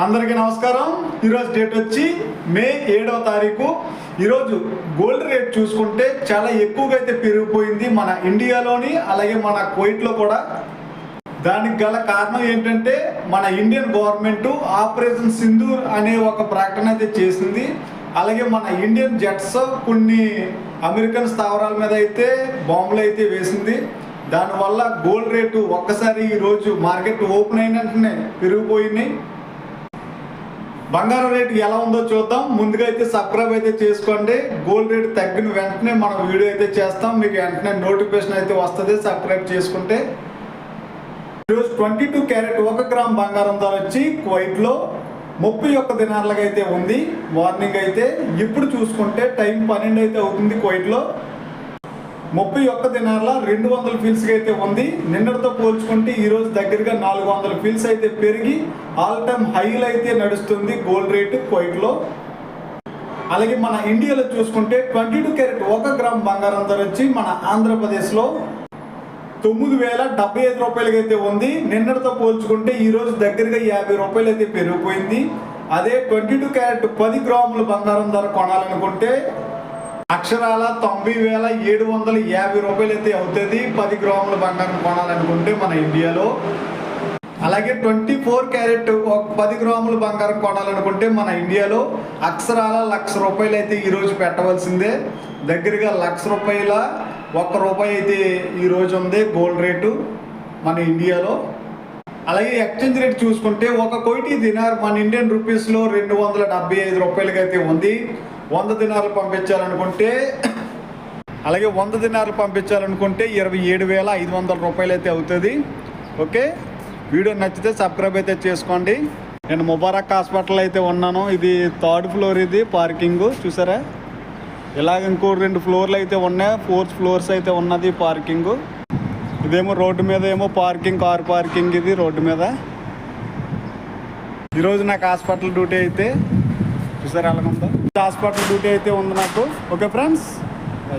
అందరికీ నమస్కారం. ఈరోజు డేట్ వచ్చి మే ఏడవ తారీఖు. ఈరోజు గోల్డ్ రేట్ చూసుకుంటే చాలా ఎక్కువగా అయితే పెరిగిపోయింది మన ఇండియాలోని అలాగే మన కువైట్లో కూడా. దానికి గల కారణం ఏంటంటే మన ఇండియన్ గవర్నమెంట్ ఆపరేషన్ సింధూర్ అనే ఒక ప్రకటన అయితే చేసింది. అలాగే మన ఇండియన్ జెట్స్ కొన్ని అమెరికన్ స్థావరాల మీద అయితే బాంబులు అయితే వేసింది. దానివల్ల గోల్డ్ రేటు ఒక్కసారి ఈరోజు మార్కెట్ ఓపెన్ అయిన వెంటనే పెరిగిపోయినాయి. బంగారం రేటు ఎలా ఉందో చూద్దాం. ముందుగా అయితే సబ్స్క్రైబ్ అయితే చేసుకోండి. గోల్డ్ రేట్ తగ్గిన వెంటనే మనం వీడియో అయితే చేస్తాం. మీకు వెంటనే నోటిఫికేషన్ అయితే వస్తుంది. సబ్స్క్రైబ్ చేసుకుంటే. ఈరోజు ట్వంటీ టూ క్యారెట్ ఒక గ్రామ్ బంగారం ధర వచ్చి కువైట్లో ముప్పై ఒక్క దినార్లుగా అయితే ఉంది. మార్నింగ్ అయితే ఇప్పుడు చూసుకుంటే టైం పన్నెండు అయితే అవుతుంది కువైట్లో. ముప్పై ఒక్క దినార్ల రెండు వందల ఫీల్స్ అయితే ఉంది. నిన్నటితో పోల్చుకుంటే ఈ రోజు దగ్గరగా నాలుగు వందల ఫీల్స్ అయితే పెరిగి ఆల్ టైమ్ హైలు అయితే నడుస్తుంది గోల్డ్ రేటు కోయిట్లో అలాగే మన ఇండియాలో చూసుకుంటే ట్వంటీ టూ క్యారెట్ ఒక గ్రామ్ బంగారం ధర వచ్చి మన ఆంధ్రప్రదేశ్లో తొమ్మిది వేల డెబ్బై ఐదు రూపాయలకి అయితే ఉంది. నిన్నటితో పోల్చుకుంటే ఈరోజు దగ్గరగా యాభై రూపాయలు అయితే పెరిగిపోయింది. అదే ట్వంటీ టూ క్యారెట్ పది గ్రాముల బంగారం ధర కొనాలనుకుంటే అక్షరాల తొంభై వేల ఏడు వందల యాభై రూపాయలు అయితే అవుతుంది. పది గ్రాముల బంగారం కొనాలనుకుంటే మన ఇండియాలో. అలాగే ట్వంటీ ఫోర్ క్యారెట్ ఒక పది గ్రాముల బంగారం కొనాలనుకుంటే మన ఇండియాలో అక్షరాల లక్ష రూపాయలు అయితే ఈరోజు పెట్టవలసిందే. దగ్గరగా లక్ష రూపాయల ఒక్క రూపాయి అయితే ఈరోజు ఉంది గోల్డ్ రేటు మన ఇండియాలో. అలాగే ఎక్స్చేంజ్ రేట్ చూసుకుంటే ఒక కోటి దినార్ మన ఇండియన్ రూపీస్లో రెండు వందల డెబ్బై ఐదు రూపాయలకి అయితే ఉంది. వంద దినాలు పంపించాలనుకుంటే అలాగే వంద దినాలు పంపించాలనుకుంటే ఇరవై ఏడు వేల ఐదు వందల రూపాయలు అయితే అవుతుంది. ఓకే? వీడియో నచ్చితే సబ్స్క్రైబ్ అయితే చేసుకోండి. నేను ముబారక్ హాస్పిటల్ అయితే ఉన్నాను. ఇది థర్డ్ ఫ్లోర్ ఇది పార్కింగ్. చూసారా? ఇలాగ ఇంకో రెండు ఫ్లోర్లు అయితే ఉన్నాయి. ఫోర్త్ ఫ్లోర్స్ అయితే ఉన్నది పార్కింగ్. ఇదేమో రోడ్డు మీద ఏమో పార్కింగ్ కార్ పార్కింగ్ ఇది రోడ్డు మీద. ఈరోజు నాకు హాస్పిటల్ డ్యూటీ అయితే. చూసారా ఎలా హాస్పిటల్ డ్యూటీ అయితే ఉంది నాకు. Okay friends? బై